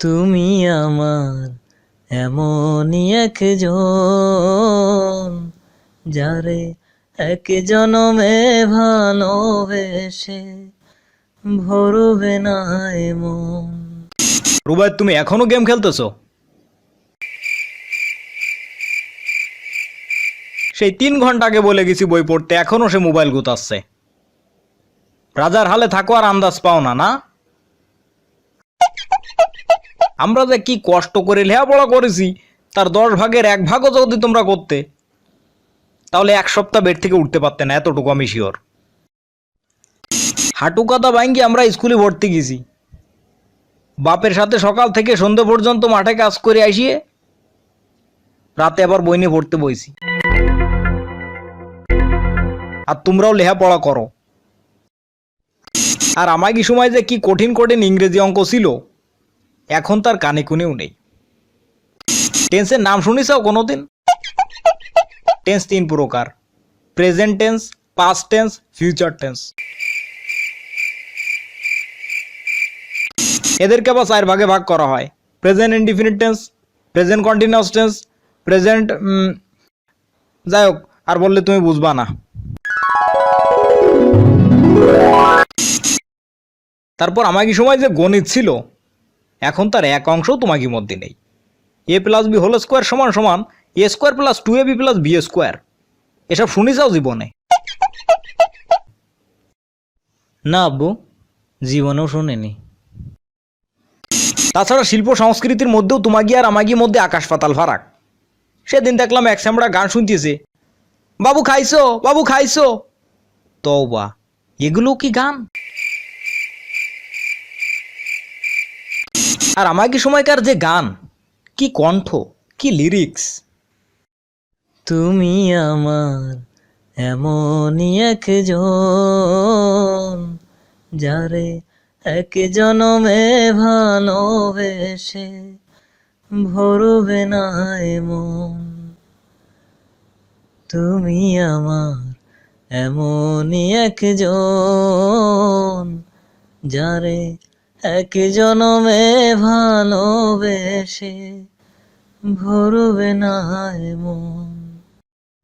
তুমি আমার এমনই একজন যারে এক জনমে ভালোবেসে ভরবে না মন রুবাই, তুমি এখনও গেম খেলতেছো? সেই তিন ঘণ্টা আগে বলে গেছি বই পড়তে, এখনও সে মোবাইল গুতাচ্ছে। রাজার হালে থাকো আর আন্দাজ পাও না না? আমরা যে কি কষ্ট করে লেখাপড়া করেছি, তার দশ ভাগের এক ভাগও যদি তোমরা করতে, তাহলে এক সপ্তাহ বেড থেকে উঠতে পারতে না, এতটুকু আমি শিওর হাঁটু কাদা ভাঙ্গি আমরা স্কুলে ভর্তি গেছি। বাপের সাথে সকাল থেকে সন্ধ্যে পর্যন্ত মাঠে কাজ করে আসিয়ে, রাতে আবার বই নিয়ে পড়তে বইছি। আর তোমরাও লেখাপড়া করো। আর আমাকে সময় যে কি কঠিন কঠিন ইংরেজি অঙ্ক ছিল এখন তার কানে কুনেও নেই। টেন্সের নাম শুনিস কোনোদিন? টেন্স তিন প্রকার। Present tense past tense future tense. এদেরকে আবার চার ভাগে ভাগ করা হয়। Present indefinite tense, present continuous tense, present যাই হোক, আর বললে তুমি বুঝবা না। তারপর আমাকে সময় যে গণিত ছিল এখন তার এক অংশও তোমাকে মধ্যে নেই। A plus b whole square সমান সমান a square plus two a b plus b square. এসব শুনি যাও জীবনে। না আব্বু জীবনেও শুনিনি। তাছাড়া শিল্প সংস্কৃতির মধ্যেও তোমাগি আর আমাগি মধ্যে আকাশ পাতাল ফারাক। সেদিন দেখলাম এক স্যামরা গান শুনতেছে। বাবু খাইছো বাবু খাইছো। তওবা এগুলো কি গান? আর আমাকে সময়কার যে গান, কি কণ্ঠ, কি লিরিক্স তুমি আমার এমনই একজন, যারে এক জনমে ভালোবেসে ভরবে না মন তুমি আমার এমনই একজন, যারে এক জনমে ভালোবেসে ভরবে না মন